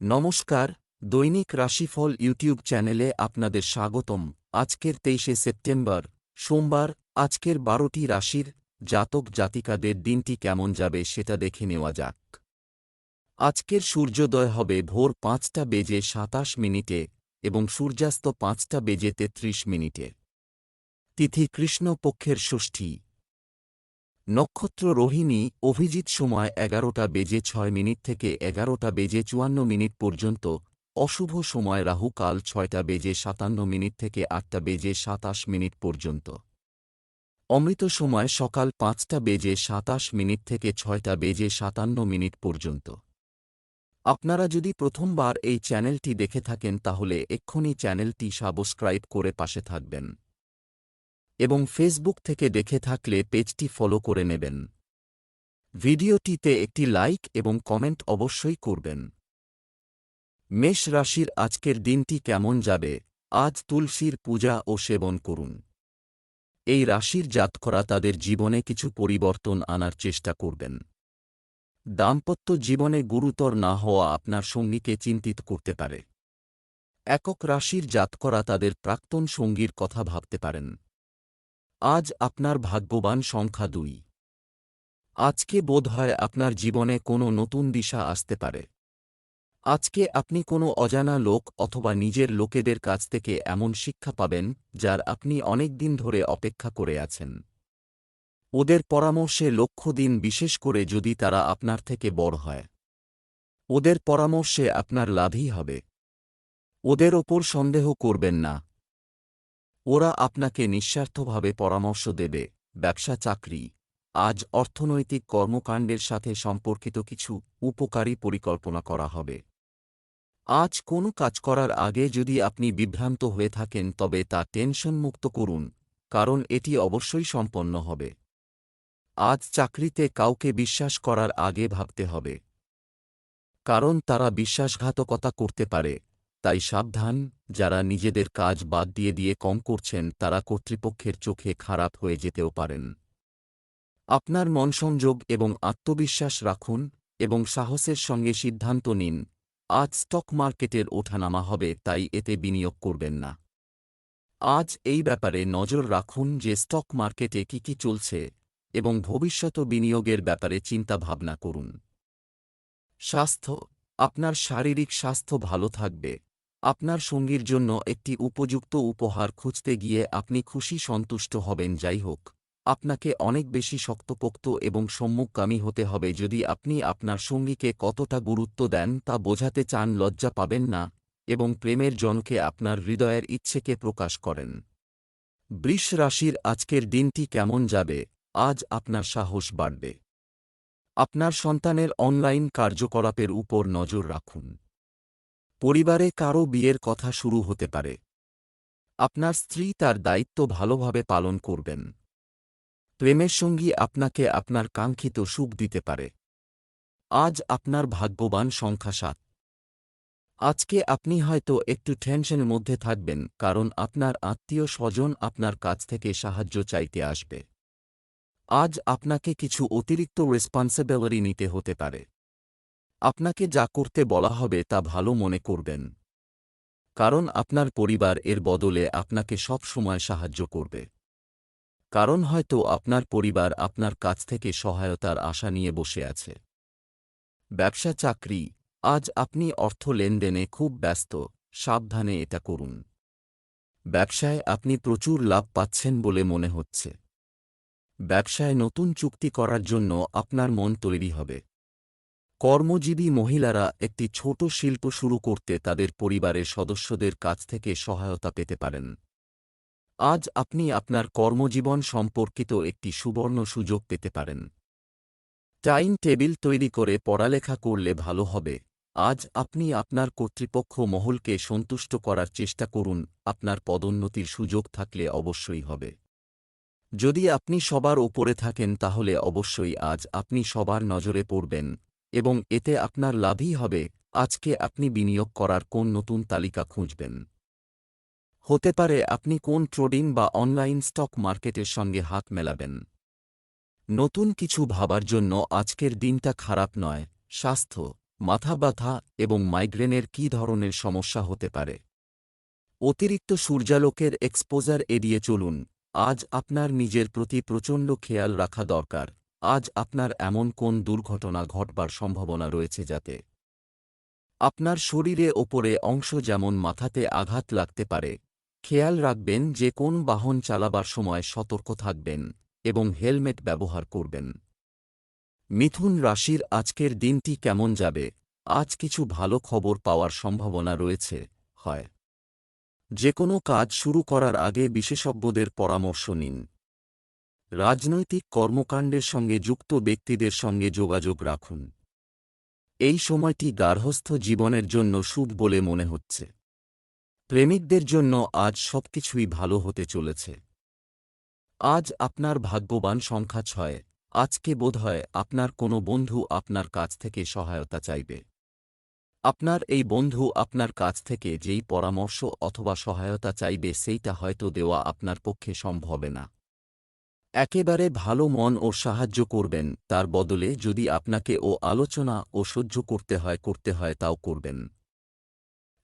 নমস্কার, দৈনিক রাশিফল ইউটিউব চ্যানেলে আপনাদের স্বাগতম। আজকের তেইশে সেপ্টেম্বর, সোমবার, আজকের বারোটি রাশির জাতক জাতিকাদের দিনটি কেমন যাবে সেটা দেখে নেওয়া যাক। আজকের সূর্যোদয় হবে ভোর পাঁচটা বেজে সাতাশ মিনিটে এবং সূর্যাস্ত পাঁচটা বেজে তেত্রিশ মিনিটে। তিথি কৃষ্ণপক্ষের ষষ্ঠী। নক্ষত্র রোহিণী অভিজিৎ সময় এগারোটা বেজে ছয় মিনিট থেকে এগারোটা বেজে চুয়ান্ন মিনিট পর্যন্ত, অশুভ সময় রাহু কাল ছয়টা বেজে সাতান্ন মিনিট থেকে আটটা বেজে সাতাশ মিনিট পর্যন্ত। অমৃত সময় সকাল পাঁচটা বেজে সাতাশ মিনিট থেকে ছয়টা বেজে সাতান্ন মিনিট পর্যন্ত। আপনারা যদি প্রথমবার এই চ্যানেলটি দেখে থাকেন তাহলে এক্ষুনি চ্যানেলটি সাবস্ক্রাইব করে পাশে থাকবেন। এবং ফেসবুক থেকে দেখে থাকলে পেজটি ফলো করে নেবেন। ভিডিওটিতে একটি লাইক এবং কমেন্ট অবশ্যই করবেন। মেষ রাশির আজকের দিনটি কেমন যাবে? আজ তুলসীর পূজা ও সেবন করুন। এই রাশির জাতকরা তাদের জীবনে কিছু পরিবর্তন আনার চেষ্টা করবেন। দাম্পত্য জীবনে গুরুতর না হওয়া আপনার সঙ্গীকে চিন্তিত করতে পারে। একক রাশির জাতকরা তাদের প্রাক্তন সঙ্গীর কথা ভাবতে পারেন। আজ আপনার ভাগ্যবান সংখ্যা দুই। আজকে বোধ হয় আপনার জীবনে কোনো নতুন দিশা আসতে পারে। আজকে আপনি কোনো অজানা লোক অথবা নিজের লোকেদের কাছ থেকে এমন শিক্ষা পাবেন যার আপনি অনেক দিন ধরে অপেক্ষা করে আছেন। ওদের পরামর্শে লক্ষ্য দিন বিশেষ করে যদি তারা আপনার থেকে বড় হয়। ওদের পরামর্শে আপনার লাভই হবে। ওদের ওপর সন্দেহ করবেন না। ওরা আপনাকে নিঃস্বার্থভাবে পরামর্শ দেবে, ব্যবসা চাকরি, আজ অর্থনৈতিক কর্মকাণ্ডের সাথে সম্পর্কিত কিছু উপকারী পরিকল্পনা করা হবে। আজ কোনো কাজ করার আগে যদি আপনি বিভ্রান্ত হয়ে থাকেন, তবে তা টেনশনমুক্ত করুন, কারণ এটি অবশ্যই সম্পন্ন হবে। আজ চাকরিতে কাউকে বিশ্বাস করার আগে ভাবতে হবে। কারণ তারা বিশ্বাসঘাতকতা করতে পারে, তাই সাবধান যারা নিজেদের কাজ বাদ দিয়ে দিয়ে কম করছেন, তারা কর্তৃপক্ষের চোখে খারাপ হয়ে যেতেও পারেন। আপনার মনসংযোগ এবং আত্মবিশ্বাস রাখুন এবং সাহসের সঙ্গে সিদ্ধান্ত নিন, আজ স্টক মার্কেটের ওঠানামা হবে, তাই এতে বিনিয়োগ করবেন না। আজ এই ব্যাপারে নজর রাখুন যে স্টক মার্কেটে কি কি চলছে এবং ভবিষ্যত বিনিয়োগের ব্যাপারে চিন্তা ভাবনা করুন। স্বাস্থ্য, আপনার শারীরিক স্বাস্থ্য ভালো থাকবে। আপনার সঙ্গীর জন্য একটি উপযুক্ত উপহার খুঁজতে গিয়ে আপনি খুশি সন্তুষ্ট হবেন, যাই হোক। আপনাকে অনেক বেশি শক্তপোক্ত এবং সম্মুখগামী হতে হবে যদি আপনি আপনার সঙ্গীকে কতটা গুরুত্ব দেন তা বোঝাতে চান, লজ্জা পাবেন না এবং প্রেমের জনকে আপনার হৃদয়ের ইচ্ছেকে প্রকাশ করেন। বৃষ রাশির আজকের দিনটি কেমন যাবে? আজ আপনার সাহস বাড়বে। আপনার সন্তানের অনলাইন কার্যকলাপের উপর নজর রাখুন। পরিবারে কারও বিয়ের কথা শুরু হতে পারে। আপনার স্ত্রী তার দায়িত্ব ভালোভাবে পালন করবেন। প্রেমের সঙ্গী আপনাকে আপনার কাঙ্ক্ষিত সুখ দিতে পারে। আজ আপনার ভাগ্যবান সংখ্যা সাত। আজকে আপনি হয়তো একটু টেনশনের মধ্যে থাকবেন, কারণ আপনার আত্মীয় স্বজন আপনার কাছ থেকে সাহায্য চাইতে আসবে। আজ আপনাকে কিছু অতিরিক্ত রেসপন্সিবিলিটি নিতে হতে পারে। আপনাকে যা করতে বলা হবে তা ভালো মনে করবেন। কারণ আপনার পরিবার এর বদলে আপনাকে সব সময় সাহায্য করবে। কারণ হয়তো আপনার পরিবার আপনার কাছ থেকে সহায়তার আশা নিয়ে বসে আছে। ব্যবসা চাকরি, আজ আপনি অর্থ লেনদেনে খুব ব্যস্ত, সাবধানে এটা করুন। ব্যবসায় আপনি প্রচুর লাভ পাচ্ছেন বলে মনে হচ্ছে। ব্যবসায় নতুন চুক্তি করার জন্য আপনার মন তৈরি হবে। কর্মজীবী মহিলারা একটি ছোট শিল্প শুরু করতে তাদের পরিবারের সদস্যদের কাছ থেকে সহায়তা পেতে পারেন। আজ আপনি আপনার কর্মজীবন সম্পর্কিত একটি সুবর্ণ সুযোগ পেতে পারেন। টাইম টেবিল তৈরি করে পড়ালেখা করলে ভালো হবে। আজ আপনি আপনার কর্তৃপক্ষ মহলকে সন্তুষ্ট করার চেষ্টা করুন, আপনার পদোন্নতির সুযোগ থাকলে অবশ্যই হবে। যদি আপনি সবার ওপরে থাকেন তাহলে অবশ্যই আজ আপনি সবার নজরে পড়বেন। এবং এতে আপনার লাভই হবে। আজকে আপনি বিনিয়োগ করার কোন নতুন তালিকা খুঁজবেন? হতে পারে আপনি কোন ট্রেডিং বা অনলাইন স্টক মার্কেটের সঙ্গে হাত মেলাবেন। নতুন কিছু ভাবার জন্য আজকের দিনটা খারাপ নয়, স্বাস্থ্য, মাথা ব্যথা এবং মাইগ্রেনের কী ধরনের সমস্যা হতে পারে। অতিরিক্ত সূর্যালোকের এক্সপোজার এড়িয়ে চলুন, আজ আপনার নিজের প্রতি প্রচণ্ড খেয়াল রাখা দরকার। আজ আপনার এমন কোন দুর্ঘটনা ঘটবার সম্ভাবনা রয়েছে যাতে আপনার শরীরে ওপরে অংশ যেমন মাথাতে আঘাত লাগতে পারে, খেয়াল রাখবেন যে কোন বাহন চালাবার সময় সতর্ক থাকবেন এবং হেলমেট ব্যবহার করবেন। মিথুন রাশির আজকের দিনটি কেমন যাবে? আজ কিছু ভালো খবর পাওয়ার সম্ভাবনা রয়েছে, হয়। যে কোনো কাজ শুরু করার আগে বিশেষজ্ঞদের পরামর্শ নিন। রাজনৈতিক কর্মকাণ্ডের সঙ্গে যুক্ত ব্যক্তিদের সঙ্গে যোগাযোগ রাখুন। এই সময়টি গার্হস্থ্য জীবনের জন্য শুভ বলে মনে হচ্ছে। প্রেমিকদের জন্য আজ সবকিছুই ভালো হতে চলেছে। আজ আপনার ভাগ্যবান সংখ্যা ছয়। আজকে বোধহয় আপনার কোনো বন্ধু আপনার কাছ থেকে সহায়তা চাইবে। আপনার এই বন্ধু আপনার কাছ থেকে যেই পরামর্শ অথবা সহায়তা চাইবে সেইটা হয়তো দেওয়া আপনার পক্ষে সম্ভবে না। একেবারে ভালো মন ও সাহায্য করবেন, তার বদলে যদি আপনাকে ও আলোচনা ও সহ্য করতে হয় করতে হয়, তাও করবেন।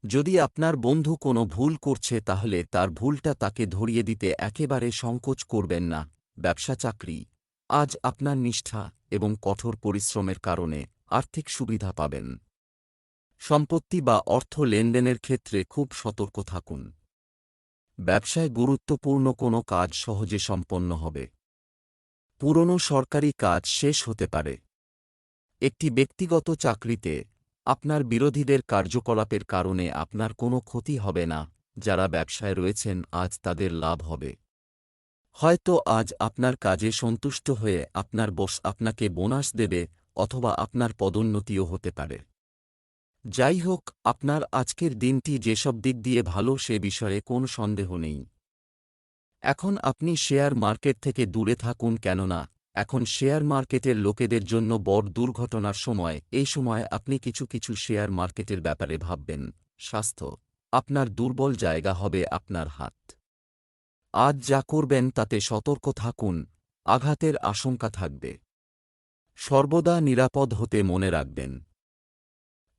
যদি আপনার বন্ধু কোনো ভুল করছে, তাহলে তার ভুলটা তাকে ধরিয়ে দিতে একেবারে সংকোচ করবেন না, ব্যবসা চাকরি। আজ আপনার নিষ্ঠা এবং কঠোর পরিশ্রমের কারণে আর্থিক সুবিধা পাবেন। সম্পত্তি বা অর্থ লেনদেনের ক্ষেত্রে খুব সতর্ক থাকুন। ব্যবসায় গুরুত্বপূর্ণ কোনো কাজ সহজে সম্পন্ন হবে। পুরনো সরকারি কাজ শেষ হতে পারে। একটি ব্যক্তিগত চাকরিতে আপনার বিরোধীদের কার্যকলাপের কারণে আপনার কোনো ক্ষতি হবে না, যারা ব্যবসায় রয়েছেন আজ তাদের লাভ হবে। হয়তো আজ আপনার কাজে সন্তুষ্ট হয়ে আপনার বস আপনাকে বোনাস দেবে অথবা আপনার পদোন্নতিও হতে পারে। যাই হোক, আপনার আজকের দিনটি যেসব দিক দিয়ে ভালো সে বিষয়ে কোন সন্দেহ নেই। এখন আপনি শেয়ার মার্কেট থেকে দূরে থাকুন কেননা, এখন শেয়ার মার্কেটের লোকেদের জন্য বড় দুর্ঘটনার সময়, এই সময় আপনি কিছু কিছু শেয়ার মার্কেটের ব্যাপারে ভাববেন। স্বাস্থ্য, আপনার দুর্বল জায়গা হবে আপনার হাত। আজ যা করবেন তাতে সতর্ক থাকুন, আঘাতের আশঙ্কা থাকবে। সর্বদা নিরাপদ হতে মনে রাখবেন।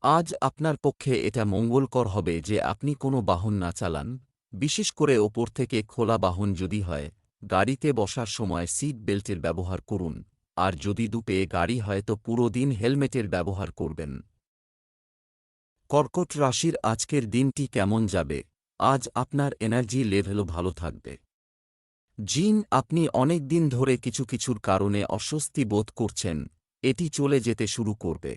আজ আপনার পক্ষে এটা মঙ্গলকর হবে যে আপনি কোনো বাহন না চালান। বিশেষ করে ওপর থেকে খোলা বাহন যদি হয়, গাড়িতে বসার সময় সিট বেল্টের ব্যবহার করুন, আর যদি দুপে গাড়ি হয় তো পুরো দিন হেলমেটের ব্যবহার করবেন। কর্কট রাশির আজকের দিনটি কেমন যাবে? আজ আপনার এনার্জি লেভেলও ভালো থাকবে। জিন, আপনি অনেক দিন ধরে কিছু কিছুর কারণে অস্বস্তি বোধ করছেন, এটি চলে যেতে শুরু করবে।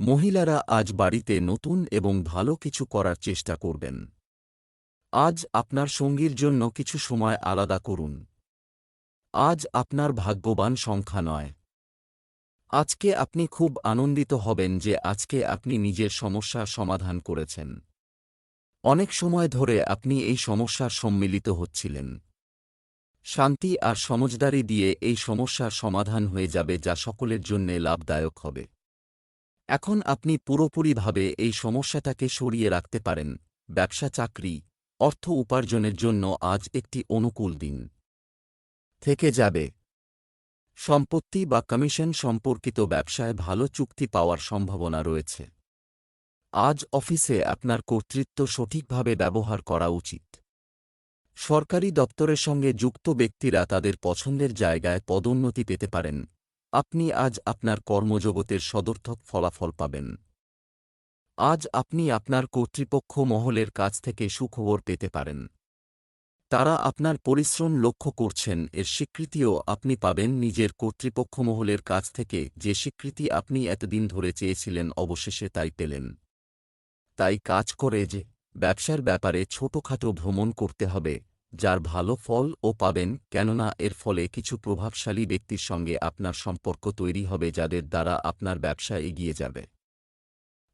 মহিলারা আজ বাড়িতে নতুন এবং ভালো কিছু করার চেষ্টা করবেন। আজ আপনার সঙ্গীর জন্য কিছু সময় আলাদা করুন। আজ আপনার ভাগ্যবান সংখ্যা নয়। আজকে আপনি খুব আনন্দিত হবেন যে আজকে আপনি নিজের সমস্যার সমাধান করেছেন। অনেক সময় ধরে আপনি এই সমস্যার সম্মিলিত হচ্ছিলেন। শান্তি আর সমজদারি দিয়ে এই সমস্যার সমাধান হয়ে যাবে যা সকলের জন্যে লাভদায়ক হবে। এখন আপনি পুরোপুরিভাবে এই সমস্যাটাকে সরিয়ে রাখতে পারেন। ব্যবসা চাকরি অর্থ উপার্জনের জন্য আজ একটি অনুকূল দিন। থেকে যাবে। সম্পত্তি বা কমিশন সম্পর্কিত ব্যবসায় ভালো চুক্তি পাওয়ার সম্ভাবনা রয়েছে। আজ অফিসে আপনার কর্তৃত্ব সঠিকভাবে ব্যবহার করা উচিত। সরকারি দপ্তরের সঙ্গে যুক্ত ব্যক্তিরা তাদের পছন্দের জায়গায় পদোন্নতি পেতে পারেন। আপনি আজ আপনার কর্মজগতের সদর্থক ফলাফল পাবেন। আজ আপনি আপনার কর্তৃপক্ষ মহলের কাছ থেকে সুখবর পেতে পারেন। তারা আপনার পরিশ্রম লক্ষ্য করছেন, এর স্বীকৃতিও আপনি পাবেন নিজের কর্তৃপক্ষ মহলের কাছ থেকে, যে স্বীকৃতি আপনি এতদিন ধরে চেয়েছিলেন অবশেষে তাই পেলেন। তাই কাজ করে যে, ব্যবসার ব্যাপারে ছোটখাটো ভ্রমণ করতে হবে, যার ভালো ফল ও পাবেন, কেননা এর ফলে কিছু প্রভাবশালী ব্যক্তির সঙ্গে আপনার সম্পর্ক তৈরি হবে যাদের দ্বারা আপনার ব্যবসা এগিয়ে যাবে।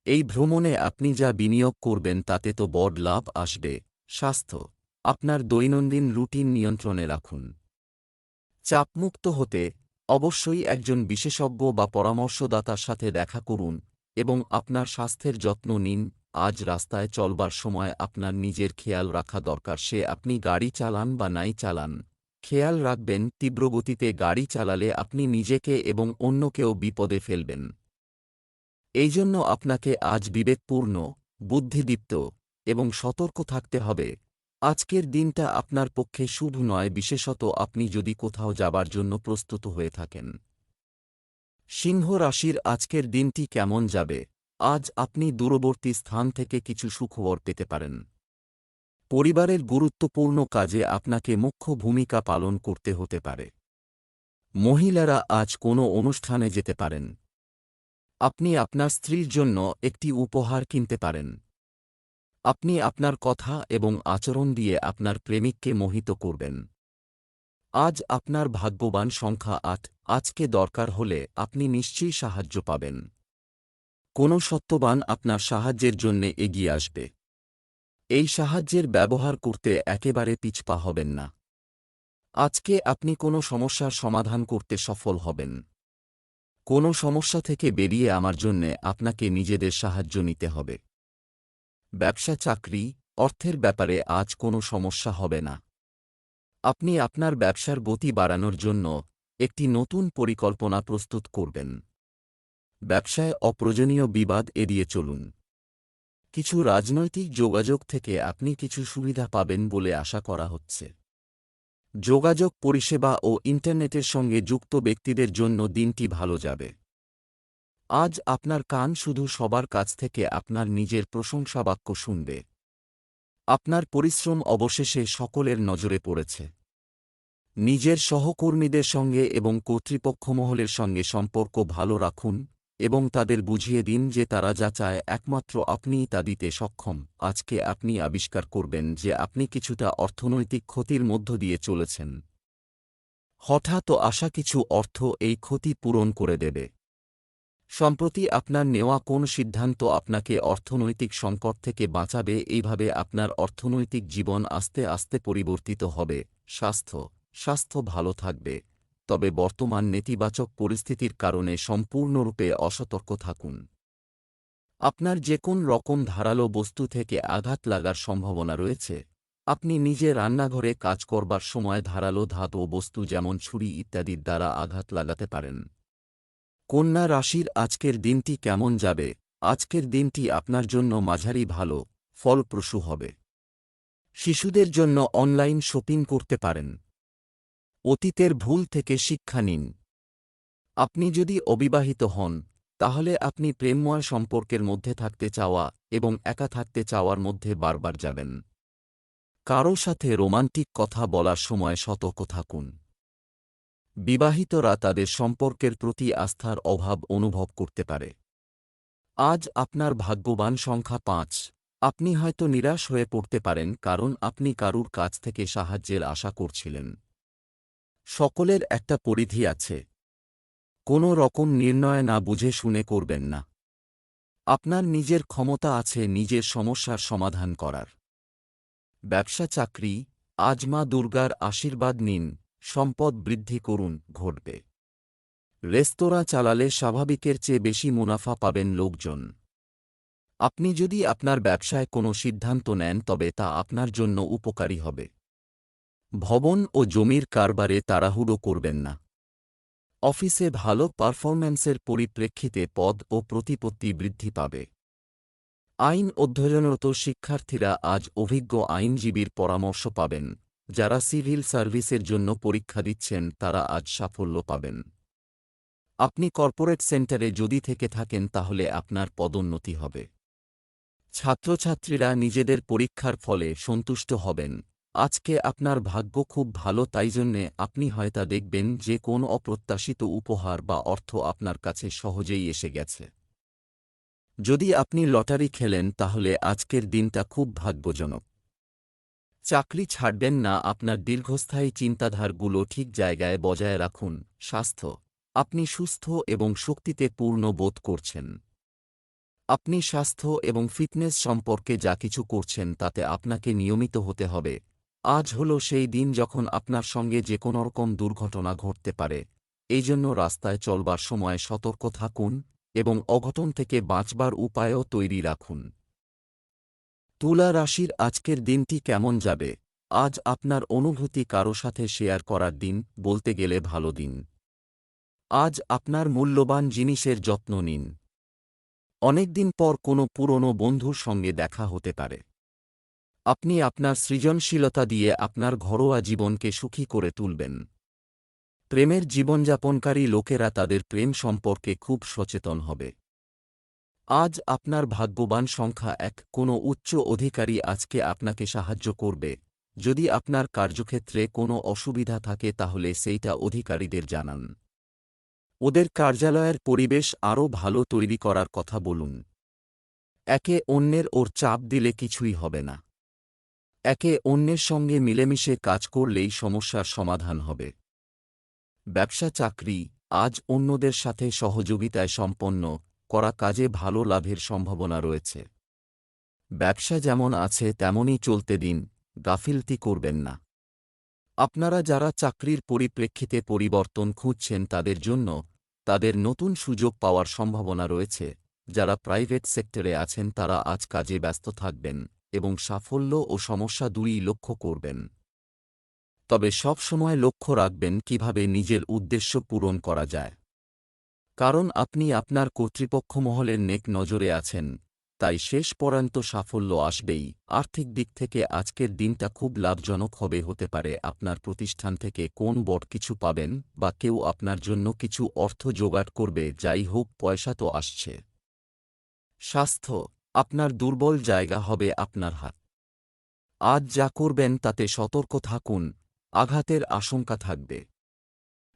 এই ভ্রমণে আপনি যা বিনিয়োগ করবেন তাতে তো বড় লাভ আসবে। স্বাস্থ্য। আপনার দৈনন্দিন রুটিন নিয়ন্ত্রণে রাখুন। চাপমুক্ত হতে অবশ্যই একজন বিশেষজ্ঞ বা পরামর্শদাতার সাথে দেখা করুন এবং আপনার স্বাস্থ্যের যত্ন নিন। আজ রাস্তায় চলবার সময় আপনার নিজের খেয়াল রাখা দরকার। সে আপনি গাড়ি চালান বা নাই চালান। খেয়াল রাখবেন, তীব্রগতিতে গাড়ি চালালে আপনি নিজেকে এবং অন্যকেও বিপদে ফেলবেন। এই জন্য আপনাকে আজ বিবেকপূর্ণ, বুদ্ধিদীপ্ত এবং সতর্ক থাকতে হবে। আজকের দিনটা আপনার পক্ষে শুভ নয়, বিশেষত আপনি যদি কোথাও যাবার জন্য প্রস্তুত হয়ে থাকেন। সিংহ রাশির আজকের দিনটি কেমন যাবে? আজ আপনি দূরবর্তী স্থান থেকে কিছু সুখবর পেতে পারেন। পরিবারের গুরুত্বপূর্ণ কাজে আপনাকে মুখ্য ভূমিকা পালন করতে হতে পারে। মহিলারা আজ কোনো অনুষ্ঠানে যেতে পারেন। আপনি আপনার স্ত্রীর জন্য একটি উপহার কিনতে পারেন। আপনি আপনার কথা এবং আচরণ দিয়ে আপনার প্রেমিককে মোহিত করবেন। আজ আপনার ভাগ্যবান সংখ্যা আট, আজকে দরকার হলে আপনি নিশ্চয়ই সাহায্য পাবেন। কোনো সত্যবান আপনার সাহায্যের জন্যে এগিয়ে আসবে। এই সাহায্যের ব্যবহার করতে একেবারে পিছপা হবেন না। আজকে আপনি কোনো সমস্যার সমাধান করতে সফল হবেন। কোনো সমস্যা থেকে বেরিয়ে আমার জন্যে আপনাকে নিজেদের সাহায্য নিতে হবে। ব্যবসা চাকরি, অর্থের ব্যাপারে আজ কোনো সমস্যা হবে না। আপনি আপনার ব্যবসার গতি বাড়ানোর জন্য একটি নতুন পরিকল্পনা প্রস্তুত করবেন। ব্যবসায় অপ্রয়োজনীয় বিবাদ এড়িয়ে চলুন। কিছু রাজনৈতিক যোগাযোগ থেকে আপনি কিছু সুবিধা পাবেন বলে আশা করা হচ্ছে। যোগাযোগ, পরিষেবা ও ইন্টারনেটের সঙ্গে যুক্ত ব্যক্তিদের জন্য দিনটি ভালো যাবে। আজ আপনার কান শুধু সবার কাছ থেকে আপনার নিজের প্রশংসাবাক্য শুনবে। আপনার পরিশ্রম অবশেষে সকলের নজরে পড়েছে। নিজের সহকর্মীদের সঙ্গে এবং কর্তৃপক্ষমহলের সঙ্গে সম্পর্ক ভালো রাখুন। এবং তাদের বুঝিয়ে দিন যে তারা যা চায়, একমাত্র আপনিই তা দিতে সক্ষম। আজকে আপনি আবিষ্কার করবেন যে আপনি কিছুটা অর্থনৈতিক ক্ষতির মধ্য দিয়ে চলেছেন। হঠাৎ আসা কিছু অর্থ এই ক্ষতি পূরণ করে দেবে। সম্প্রতি আপনার নেওয়া কোন সিদ্ধান্ত আপনাকে অর্থনৈতিক সংকট থেকে বাঁচাবে, এইভাবে আপনার অর্থনৈতিক জীবন আস্তে আস্তে পরিবর্তিত হবে। স্বাস্থ্য স্বাস্থ্য ভালো থাকবে। তবে বর্তমান নেতিবাচক পরিস্থিতির কারণে সম্পূর্ণরূপে অসতর্ক থাকুন। আপনার যে কোন রকম ধারালো বস্তু থেকে আঘাত লাগার সম্ভাবনা রয়েছে। আপনি নিজে রান্নাঘরে কাজ করবার সময় ধারালো ধাতু বস্তু যেমন ছুরি ইত্যাদির দ্বারা আঘাত লাগাতে পারেন। কন্যা রাশির আজকের দিনটি কেমন যাবে? আজকের দিনটি আপনার জন্য মাঝারি ভালো, ফলপ্রসূ হবে। শিশুদের জন্য অনলাইন শপিং করতে পারেন। অতীতের ভুল থেকে শিক্ষা নিন। আপনি যদি অবিবাহিত হন, তাহলে আপনি প্রেমময় সম্পর্কের মধ্যে থাকতে চাওয়া এবং একা থাকতে চাওয়ার মধ্যে বারবার যাবেন। কারও সাথে রোমান্টিক কথা বলার সময় সতর্ক থাকুন। বিবাহিতরা তাদের সম্পর্কের প্রতি আস্থার অভাব অনুভব করতে পারে। আজ আপনার ভাগ্যবান সংখ্যা পাঁচ। আপনি হয়তো নিরাশ হয়ে পড়তে পারেন কারণ আপনি কারুর কাছ থেকে সাহায্যের আশা করছিলেন। সকলের একটা পরিধি আছে। কোনো রকম নির্ণয় না বুঝে শুনে করবেন না। আপনার নিজের ক্ষমতা আছে নিজের সমস্যার সমাধান করার। ব্যবসা চাকরি, আজ মা দুর্গার আশীর্বাদ নিন, সম্পদ বৃদ্ধি করুন, ঘটবে। রেস্তোরাঁ চালালে স্বাভাবিকের চেয়ে বেশি মুনাফা পাবেন লোকজন। আপনি যদি আপনার ব্যবসায় কোনো সিদ্ধান্ত নেন, তবে তা আপনার জন্য উপকারী হবে। ভবন ও জমির কারবারে তাড়াহুড়ো করবেন না। অফিসে ভালো পারফরম্যান্সের পরিপ্রেক্ষিতে পদ ও প্রতিপত্তি বৃদ্ধি পাবে। আইন অধ্যয়নরত শিক্ষার্থীরা আজ অভিজ্ঞ আইনজীবীর পরামর্শ পাবেন। যারা সিভিল সার্ভিসের জন্য পরীক্ষা দিচ্ছেন, তারা আজ সাফল্য পাবেন। আপনি কর্পোরেট সেন্টারে যদি থেকে থাকেন, তাহলে আপনার পদোন্নতি হবে। ছাত্রছাত্রীরা নিজেদের পরীক্ষার ফলে সন্তুষ্ট হবেন। আজকে আপনার ভাগ্য খুব ভালো, তাই জন্যে আপনি হয়তা দেখবেন যে কোন অপ্রত্যাশিত উপহার বা অর্থ আপনার কাছে সহজেই এসে গেছে। যদি আপনি লটারি খেলেন, তাহলে আজকের দিনটা খুব ভাগ্যজনক। চাকরি ছাড়বেন না, আপনার দীর্ঘস্থায়ী চিন্তাধারগুলো ঠিক জায়গায় বজায় রাখুন, স্বাস্থ্য। আপনি সুস্থ এবং শক্তিতে পূর্ণ বোধ করছেন। আপনি স্বাস্থ্য এবং ফিটনেস সম্পর্কে যা কিছু করছেন, তাতে আপনাকে নিয়মিত হতে হবে। আজ হল সেই দিন যখন আপনার সঙ্গে যে কোনো রকম দুর্ঘটনা ঘটতে পারে। এই জন্য রাস্তায় চলবার সময় সতর্ক থাকুন এবং অঘটন থেকে বাঁচবার উপায়ও তৈরি রাখুন। তুলা রাশির আজকের দিনটি কেমন যাবে? আজ আপনার অনুভূতি কারও সাথে শেয়ার করার দিন, বলতে গেলে ভালো দিন। আজ আপনার মূল্যবান জিনিসের যত্ন নিন। অনেকদিন পর কোনো পুরনো বন্ধুর সঙ্গে দেখা হতে পারে। আপনি আপনার সৃজনশীলতা দিয়ে আপনার ঘরোয়া জীবনকে সুখী করে তুলবেন। প্রেমের জীবনযাপনকারী লোকেরা তাদের প্রেম সম্পর্কে খুব সচেতন হবে। আজ আপনার ভাগ্যবান সংখ্যা এক, কোনো উচ্চ অধিকারী আজকে আপনাকে সাহায্য করবে। যদি আপনার কার্যক্ষেত্রে কোনো অসুবিধা থাকে তাহলে সেইটা অধিকারীদের জানান। ওদের কার্যালয়ের পরিবেশ আরও ভালো তৈরি করার কথা বলুন। একে অন্যের ওর চাপ দিলে কিছুই হবে না। একে অন্যের সঙ্গে মিলেমিশে কাজ করলেই সমস্যার সমাধান হবে। ব্যবসা চাকরি, আজ অন্যদের সাথে সহযোগিতায় সম্পন্ন, করা কাজে ভালো লাভের সম্ভাবনা রয়েছে। ব্যবসা যেমন আছে, তেমনই চলতে দিন, গাফিলতি করবেন না। আপনারা যারা চাকরির পরিপ্রেক্ষিতে পরিবর্তন খুঁজছেন তাদের জন্য, তাদের নতুন সুযোগ পাওয়ার সম্ভাবনা রয়েছে। যারা প্রাইভেট সেক্টরে আছেন তারা আজ কাজে ব্যস্ত থাকবেন। এবং সাফল্য ও সমস্যা দুই লক্ষ্য করবেন। তবে সব সময় লক্ষ্য রাখবেন কীভাবে নিজের উদ্দেশ্য পূরণ করা যায়। কারণ আপনি আপনার কর্তৃপক্ষ মহলের নেক নজরে আছেন, তাই শেষ পর্যন্ত সাফল্য আসবেই। আর্থিক দিক থেকে আজকের দিনটা খুব লাভজনক হবে হতে পারে। আপনার প্রতিষ্ঠান থেকে কোন বট কিছু পাবেন বা কেউ আপনার জন্য কিছু অর্থ জোগাড় করবে, যাই হোক, পয়সা তো আসছে। স্বাস্থ্য আপনার দুর্বল জায়গা হবে আপনার হাত। আজ যা করবেন তাতে সতর্ক থাকুন, আঘাতের আশঙ্কা থাকবে।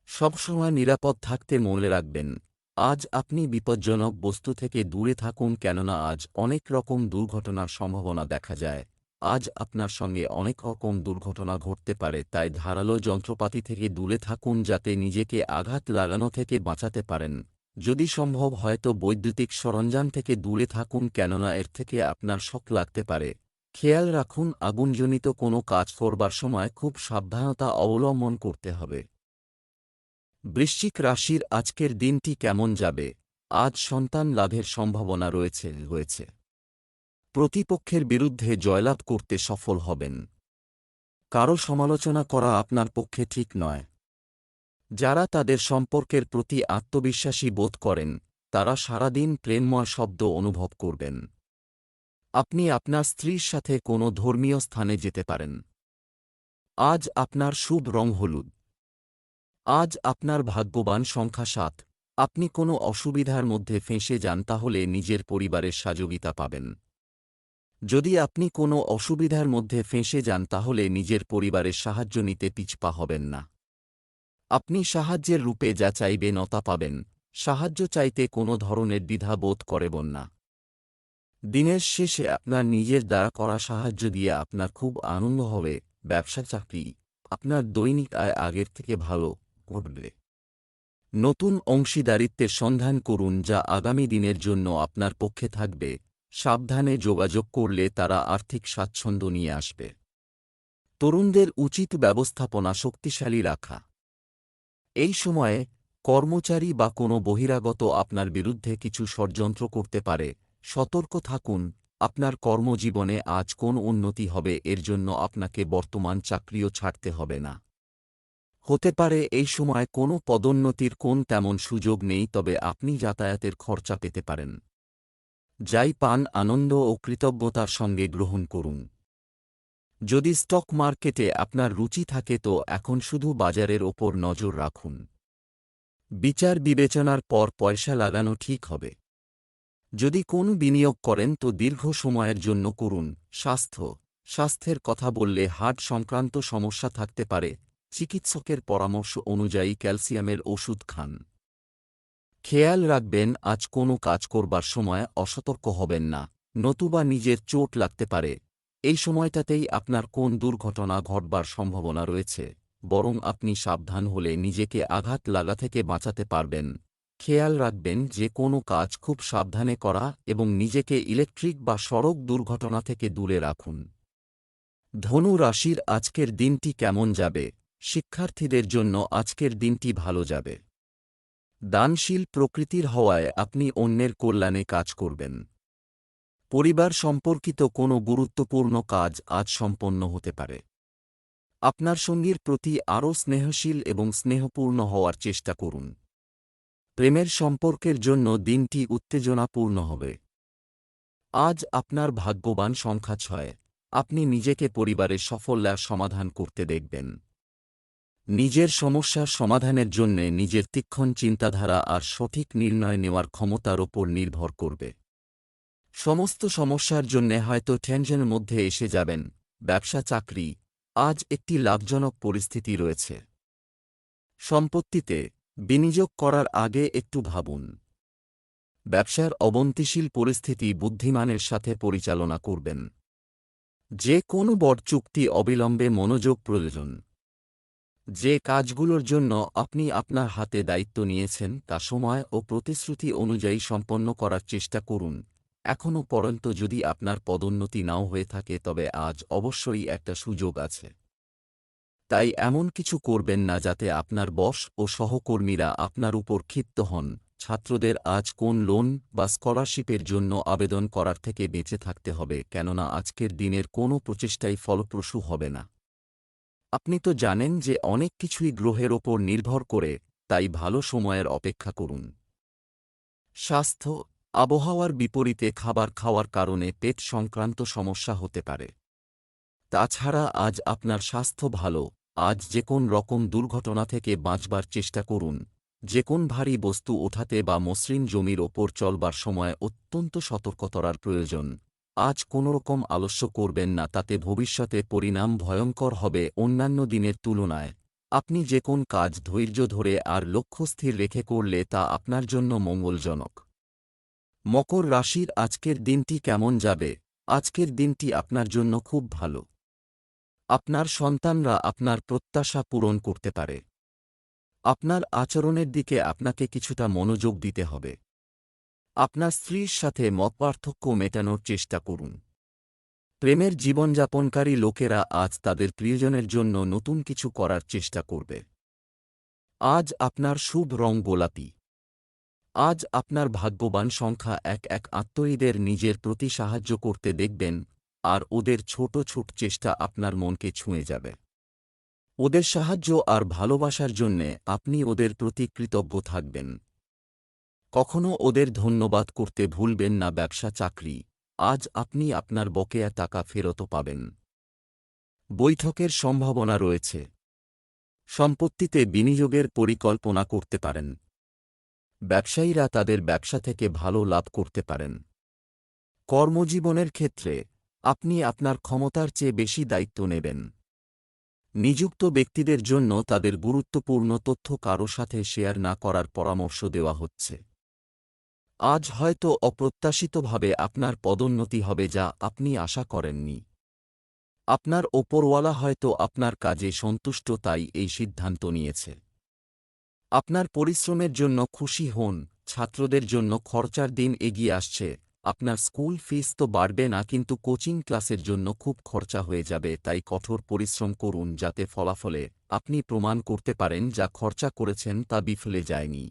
সবসময় নিরাপদ থাকতে মনে রাখবেন, আজ আপনি বিপজ্জনক বস্তু থেকে দূরে থাকুন কেননা আজ অনেক রকম দুর্ঘটনার সম্ভাবনা দেখা যায়। আজ আপনার সঙ্গে অনেক রকম দুর্ঘটনা ঘটতে পারে, তাই ধারালো যন্ত্রপাতি থেকে দূরে থাকুন যাতে নিজেকে আঘাত লাগানো থেকে বাঁচাতে পারেন। যদি সম্ভব হয়তো বৈদ্যুতিক সরঞ্জাম থেকে দূরে থাকুন কেননা এর থেকে আপনার শখ লাগতে পারে। খেয়াল রাখুন, আগুনজনিত কোনো কাজ করবার সময় খুব সাবধানতা অবলম্বন করতে হবে। বৃশ্চিক রাশির আজকের দিনটি কেমন যাবে? আজ সন্তান লাভের সম্ভাবনা রয়েছে রয়েছে। প্রতিপক্ষের বিরুদ্ধে জয়লাভ করতে সফল হবেন। কারও সমালোচনা করা আপনার পক্ষে ঠিক নয়। যারা তাদের সম্পর্কের প্রতি আত্মবিশ্বাসী বোধ করেন, তারা সারাদিন প্রেমময় শব্দ অনুভব করবেন। আপনি আপনার স্ত্রীর সাথে কোনো ধর্মীয় স্থানে যেতে পারেন। আজ আপনার শুভ রং হলুদ। আজ আপনার ভাগ্যবান সংখ্যা সাত। আপনি কোনো অসুবিধার মধ্যে ফেঁসে যান তাহলে নিজের পরিবারের সাযোগিতা পাবেন। যদি আপনি কোনো অসুবিধার মধ্যে ফেঁসে যান তাহলে নিজের পরিবারের সাহায্য নিতে পিছপা হবেন না। আপনি সাহায্যের রূপে যা চাইবে নতা পাবেন, সাহায্য চাইতে কোনো ধরনের দ্বিধা বোধ করবেন না। দিনের শেষে আপনার নিজের দ্বারা করা সাহায্য দিয়ে আপনার খুব আনন্দ হবে, ব্যবসা চাকরি, আপনার দৈনিক আয় আগের থেকে ভালো ঘটবে। নতুন অংশীদারিত্বের সন্ধান করুন যা আগামী দিনের জন্য আপনার পক্ষে থাকবে, সাবধানে যোগাযোগ করলে তারা আর্থিক স্বাচ্ছন্দ্য নিয়ে আসবে। তরুণদের উচিত ব্যবস্থাপনা শক্তিশালী রাখা। এই সময়ে কর্মচারী বা কোনো বহিরাগত আপনার বিরুদ্ধে কিছু ষড়যন্ত্র করতে পারে। সতর্ক থাকুন, আপনার কর্মজীবনে আজ কোন উন্নতি হবে এর জন্য আপনাকে বর্তমান চাকরিও ছাড়তে হবে না। হতে পারে এই সময় কোনো পদোন্নতির কোন তেমন সুযোগ নেই তবে আপনি যাতায়াতের খরচা পেতে পারেন। যাই পান, আনন্দ ও কৃতজ্ঞতার সঙ্গে গ্রহণ করুন। যদি স্টক মার্কেটে আপনার রুচি থাকে তো এখন শুধু বাজারের ওপর নজর রাখুন। বিচার বিবেচনার পর পয়সা লাগানো ঠিক হবে। যদি কোন বিনিয়োগ করেন তো দীর্ঘ সময়ের জন্য করুন। স্বাস্থ্য, স্বাস্থ্যের কথা বললে হার্ট সংক্রান্ত সমস্যা থাকতে পারে। চিকিৎসকের পরামর্শ অনুযায়ী ক্যালসিয়ামের ওষুধ খান। খেয়াল রাখবেন আজ কোনো কাজ করবার সময় অসতর্ক হবেন না, নতুবা নিজের চোট লাগতে পারে। এই সময়টাতেই আপনার কোন দুর্ঘটনা ঘটবার সম্ভাবনা রয়েছে, বরং আপনি সাবধান হলে নিজেকে আঘাত লাগা থেকে বাঁচাতে পারবেন। খেয়াল রাখবেন যে কোনো কাজ খুব সাবধানে করা এবং নিজেকে ইলেকট্রিক বা সড়ক দুর্ঘটনা থেকে দূরে রাখুন। ধনু রাশির আজকের দিনটি কেমন যাবে? শিক্ষার্থীদের জন্য আজকের দিনটি ভালো যাবে। দানশীল প্রকৃতির হওয়ায় আপনি অন্যের কল্যাণে কাজ করবেন। পরিবার সম্পর্কিত কোনো গুরুত্বপূর্ণ কাজ আজ সম্পন্ন হতে পারে। আপনার সঙ্গীর প্রতি আরও স্নেহশীল এবং স্নেহপূর্ণ হওয়ার চেষ্টা করুন। প্রেমের সম্পর্কের জন্য দিনটি উত্তেজনাপূর্ণ হবে। আজ আপনার ভাগ্যবান সংখ্যা ছয়। আপনি নিজেকে পরিবারের সাফল্যার সমাধান করতে দেখবেন। নিজের সমস্যার সমাধানের জন্যে নিজের তীক্ষণ চিন্তাধারা আর সঠিক নির্ণয় নেওয়ার ক্ষমতার ওপর নির্ভর করবে। সমস্ত সমস্যার জন্যে হয়তো টেনশনের মধ্যে এসে যাবেন। ব্যবসা, চাকরি, আজ একটি লাভজনক পরিস্থিতি রয়েছে। সম্পত্তিতে বিনিয়োগ করার আগে একটু ভাবুন। ব্যবসার অবন্তিশীল পরিস্থিতি বুদ্ধিমানের সাথে পরিচালনা করবেন। যে কোনো বড় চুক্তি অবিলম্বে মনোযোগ প্রয়োজন। যে কাজগুলোর জন্য আপনি আপনার হাতে দায়িত্ব নিয়েছেন তা সময় ও প্রতিশ্রুতি অনুযায়ী সম্পন্ন করার চেষ্টা করুন। এখনও পর্যন্ত যদি আপনার পদোন্নতি নাও হয়ে থাকে, তবে আজ অবশ্যই একটা সুযোগ আছে। তাই এমন কিছু করবেন না যাতে আপনার বস ও সহকর্মীরা আপনার উপর ক্ষিপ্ত হন। ছাত্রদের আজ কোন লোন বা স্কলারশিপের জন্য আবেদন করার থেকে বেঁচে থাকতে হবে, কেননা আজকের দিনের কোনো প্রচেষ্টাই ফলপ্রসূ হবে না। আপনি তো জানেন যে অনেক কিছুই গ্রহের ওপর নির্ভর করে, তাই ভালো সময়ের অপেক্ষা করুন। স্বাস্থ্য আবহাওয়ার বিপরীতে খাবার খাওয়ার কারণে পেট সংক্রান্ত সমস্যা হতে পারে। তাছাড়া আজ আপনার স্বাস্থ্য ভালো, আজ যে কোন রকম দুর্ঘটনা থেকে বাঁচবার চেষ্টা করুন, যে কোন ভারী বস্তু ওঠাতে বা মসৃণ জমির ওপর চলবার সময় অত্যন্ত সতর্কতার প্রয়োজন। আজ কোনোরকম আলস্য করবেন না, তাতে ভবিষ্যতে পরিণাম ভয়ঙ্কর হবে অন্যান্য দিনের তুলনায়। আপনি যে কোন কাজ ধৈর্য ধরে আর লক্ষ্য স্থির রেখে করলে তা আপনার জন্য মঙ্গলজনক। মকর রাশির আজকের দিনটি কেমন যাবে? আজকের দিনটি আপনার জন্য খুব ভালো। আপনার সন্তানরা আপনার প্রত্যাশা পূরণ করতে পারে। আপনার আচরণের দিকে আপনাকে কিছুটা মনোযোগ দিতে হবে। আপনার স্ত্রীর সাথে মতপার্থক্য মেটানোর চেষ্টা করুন। প্রেমের জীবনযাপনকারী লোকেরা আজ তাদের প্রিয়জনের জন্য নতুন কিছু করার চেষ্টা করবে। আজ আপনার শুভ রং গোলাপি। আজ আপনার ভাগ্যবান সংখ্যা এক এক আত্মীয়দের নিজের প্রতি সাহায্য করতে দেখবেন, আর ওদের ছোট ছোট চেষ্টা আপনার মনকে ছুঁয়ে যাবে। ওদের সাহায্য আর ভালোবাসার জন্যে আপনি ওদের প্রতি কৃতজ্ঞ থাকবেন। কখনো ওদের ধন্যবাদ করতে ভুলবেন না ব্যবসা চাকরি, আজ আপনি আপনার বকেয়া টাকা ফেরত পাবেন। বৈঠকের সম্ভাবনা রয়েছে। সম্পত্তিতে বিনিয়োগের পরিকল্পনা করতে পারেন। ব্যবসায়ীরা তাদের ব্যবসা থেকে ভালো লাভ করতে পারেন। কর্মজীবনের ক্ষেত্রে, আপনি আপনার ক্ষমতার চেয়ে বেশি দায়িত্ব নেবেন। নিযুক্ত ব্যক্তিদের জন্য তাদের গুরুত্বপূর্ণ তথ্য কারও সাথে শেয়ার না করার পরামর্শ দেওয়া হচ্ছে। আজ হয়তো অপ্রত্যাশিতভাবে আপনার পদোন্নতি হবে যা আপনি আশা করেননি। আপনার ওপরওয়ালা হয়তো আপনার কাজে সন্তুষ্ট তাই এই সিদ্ধান্ত নিয়েছে। আপনার পরিশ্রমের জন্য খুশি হন, ছাত্রদের জন্য খরচার দিন এগিয়ে আসছে, আপনার স্কুল ফিস তো বাড়বে না কিন্তু কোচিং ক্লাসের জন্য খুব খরচা হয়ে যাবে তাই কঠোর পরিশ্রম করুন যাতে ফলাফলে আপনি প্রমাণ করতে পারেন যা খরচা করেছেন তা বিফলে যায়নি।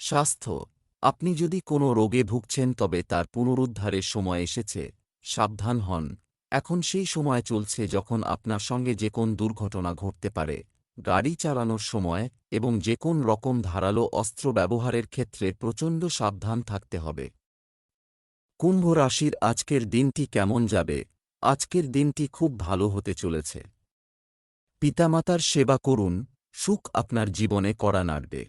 স্বাস্থ্য, আপনি যদি কোনো রোগে ভুগছেন তবে তার পুনরুদ্ধারের সময় এসেছে, সাবধান হন, এখন সেই সময় চলছে যখন আপনার সঙ্গে যে কোন দুর্ঘটনা ঘটতে পারে। গাড়ি চালানোর সময় এবং যে কোন রকম ধারালো অস্ত্র ব্যবহারের ক্ষেত্রে প্রচণ্ড সাবধান থাকতে হবে। কুম্ভ রাশির আজকের দিনটি কেমন যাবে? আজকের দিনটি খুব ভালো হতে চলেছে। পিতামাতার সেবা করুন, সুখ আপনার জীবনে করা নাড়বে।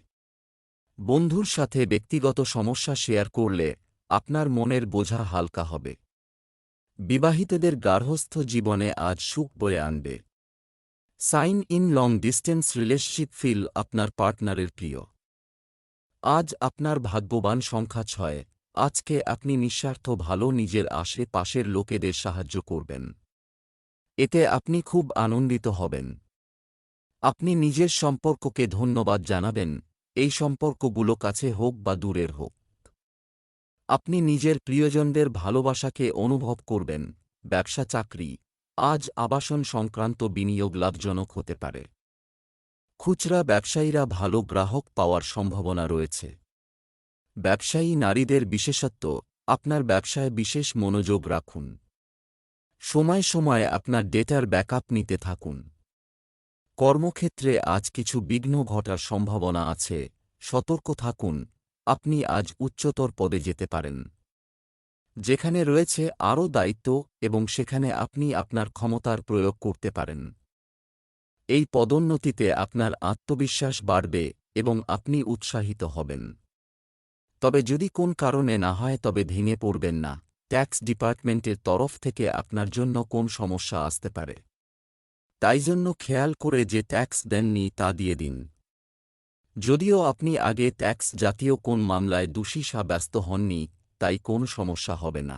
বন্ধুর সাথে ব্যক্তিগত সমস্যা শেয়ার করলে আপনার মনের বোঝা হালকা হবে। বিবাহিতদের গার্হস্থ জীবনে আজ সুখ বয়ে আনবে। Sign in long distance relationship feel আপনার পার্টনারের প্রিয়। আজ আপনার ভাগ্যবান সংখ্যা ছয়। আজকে আপনি নিঃস্বার্থ ভালো নিজের আশেপাশের লোকেদের সাহায্য করবেন। এতে আপনি খুব আনন্দিত হবেন। আপনি নিজের সম্পর্ককে ধন্যবাদ জানাবেন। এই সম্পর্কগুলো কাছে হোক বা দূরের হোক। আপনি নিজের প্রিয়জনদের ভালোবাসাকে অনুভব করবেন। ব্যবসা, চাকরি আজ আবাসন সংক্রান্ত বিনিয়োগ লাভজনক হতে পারে। খুচরা ব্যবসায়ীরা ভালো গ্রাহক পাওয়ার সম্ভাবনা রয়েছে। ব্যবসায়ী নারীদের বিশেষত্ব, আপনার ব্যবসায় বিশেষ মনোযোগ রাখুন। সময় সময়ে আপনার ডেটার ব্যাকআপ নিতে থাকুন। কর্মক্ষেত্রে আজ কিছু বিঘ্ন ঘটার সম্ভাবনা আছে, সতর্ক থাকুন, আপনি আজ উচ্চতর পদে যেতে পারেন। যেখানে রয়েছে আরও দায়িত্ব এবং সেখানে আপনি আপনার ক্ষমতার প্রয়োগ করতে পারেন। এই পদোন্নতিতে আপনার আত্মবিশ্বাস বাড়বে এবং আপনি উৎসাহিত হবেন। তবে যদি কোন কারণে না হয়, তবে ভেঙে পড়বেন না। ট্যাক্স ডিপার্টমেন্টের তরফ থেকে আপনার জন্য কোন সমস্যা আসতে পারে? তাই জন্য খেয়াল করে যে ট্যাক্স দেননি তা দিয়ে দিন। যদিও আপনি আগে ট্যাক্স জাতীয় কোন মামলায় দোষী সাব্যস্ত হননি তাই কোন সমস্যা হবে না।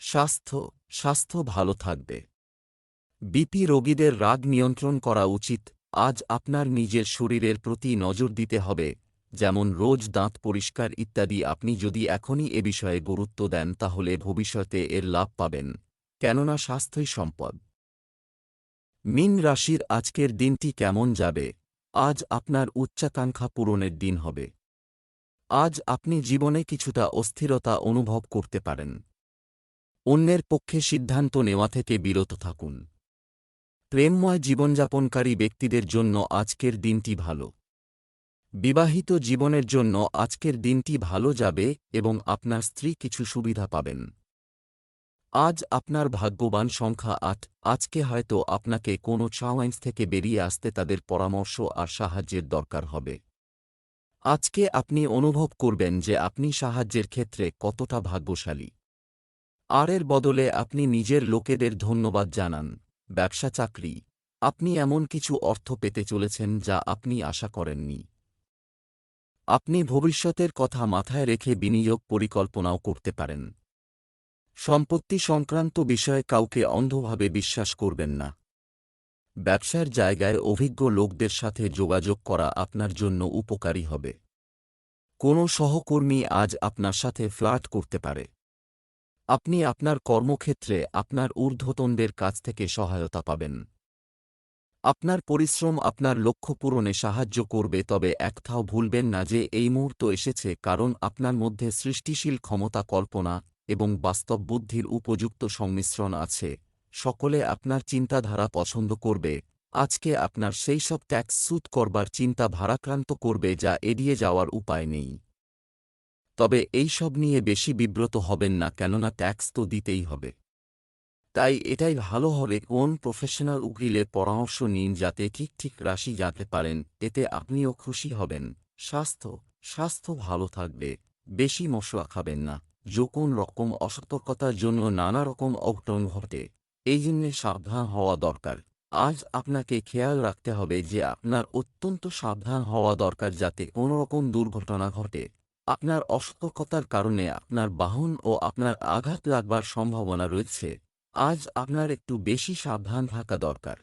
স্বাস্থ্য স্বাস্থ্য ভালো থাকবে। বিপি রোগীদের রাগ নিয়ন্ত্রণ করা উচিত, আজ আপনার নিজের শরীরের প্রতি নজর দিতে হবে, যেমন রোজ দাঁত পরিষ্কার ইত্যাদি। আপনি যদি এখনই এ বিষয়ে গুরুত্ব দেন, তাহলে ভবিষ্যতে এর লাভ পাবেন, কেননা স্বাস্থ্যই সম্পদ। মিন রাশির আজকের দিনটি কেমন যাবে? আজ আপনার উচ্চাকাঙ্ক্ষা পূরণের দিন হবে। আজ আপনি জীবনে কিছুটা অস্থিরতা অনুভব করতে পারেন। অন্যের পক্ষে সিদ্ধান্ত নেওয়া থেকে বিরত থাকুন। প্রেমময় জীবনযাপনকারী ব্যক্তিদের জন্য আজকের দিনটি ভালো। বিবাহিত জীবনের জন্য আজকের দিনটি ভালো যাবে এবং আপনার স্ত্রী কিছু সুবিধা পাবেন। আজ আপনার ভাগ্যবান সংখ্যা আট, আজকে হয়তো আপনাকে কোনো চাওয়াইন্স থেকে বেরিয়ে আসতে তাদের পরামর্শ আর সাহায্যের দরকার হবে। আজকে আপনি অনুভব করবেন যে আপনি সাহায্যের ক্ষেত্রে কতটা ভাগ্যশালী। আর এর বদলে আপনি নিজের লোকেদের ধন্যবাদ জানান। ব্যবসা চাকরি। আপনি এমন কিছু অর্থ পেতে চলেছেন যা আপনি আশা করেননি। আপনি ভবিষ্যতের কথা মাথায় রেখে বিনিয়োগ পরিকল্পনাও করতে পারেন। সম্পত্তি সংক্রান্ত বিষয়ে কাউকে অন্ধভাবে বিশ্বাস করবেন না। ব্যবসার জায়গায় অভিজ্ঞ লোকদের সাথে যোগাযোগ করা আপনার জন্য উপকারী হবে। কোনো সহকর্মী আজ আপনার সাথে ফ্লার্ট করতে পারে। আপনি আপনার কর্মক্ষেত্রে আপনার ঊর্ধ্বতনদের কাছ থেকে সহায়তা পাবেন। আপনার পরিশ্রম আপনার লক্ষ্য পূরণে সাহায্য করবে, তবে একথাও ভুলবেন না যে এই মুহূর্ত এসেছে কারণ আপনার মধ্যে সৃষ্টিশীল ক্ষমতা কল্পনা এবং বাস্তব বুদ্ধির উপযুক্ত সংমিশ্রণ আছে। সকলে আপনার চিন্তাধারা পছন্দ করবে। আজকে আপনার সেই সব ট্যাক্স সুদ করবার চিন্তা ভারাক্রান্ত করবে যা এড়িয়ে যাওয়ার উপায় নেই। তবে এই সব নিয়ে বেশি বিব্রত হবেন না কেননা ট্যাক্স তো দিতেই হবে। তাই এটাই ভালো হবে কোন প্রফেশনাল উকিলের পরামর্শ নিন যাতে ঠিক ঠিক রাশি জানতে পারেন, এতে আপনিও খুশি হবেন। স্বাস্থ্য স্বাস্থ্য ভালো থাকবে, বেশি মশলা খাবেন না, যখন রকম অসতর্কতার জন্য নানা রকম অঘটন ঘটে। এই জন্যে সাবধান হওয়া দরকার। আজ আপনাকে খেয়াল রাখতে হবে যে আপনার অত্যন্ত সাবধান হওয়া দরকার যাতে কোনো রকম দুর্ঘটনা ঘটে। আপনার অসতর্কতার কারণে আপনার বাহন ও আপনার আঘাত লাগবার সম্ভাবনা রয়েছে। আজ আপনার একটু বেশি সাবধান থাকা দরকার।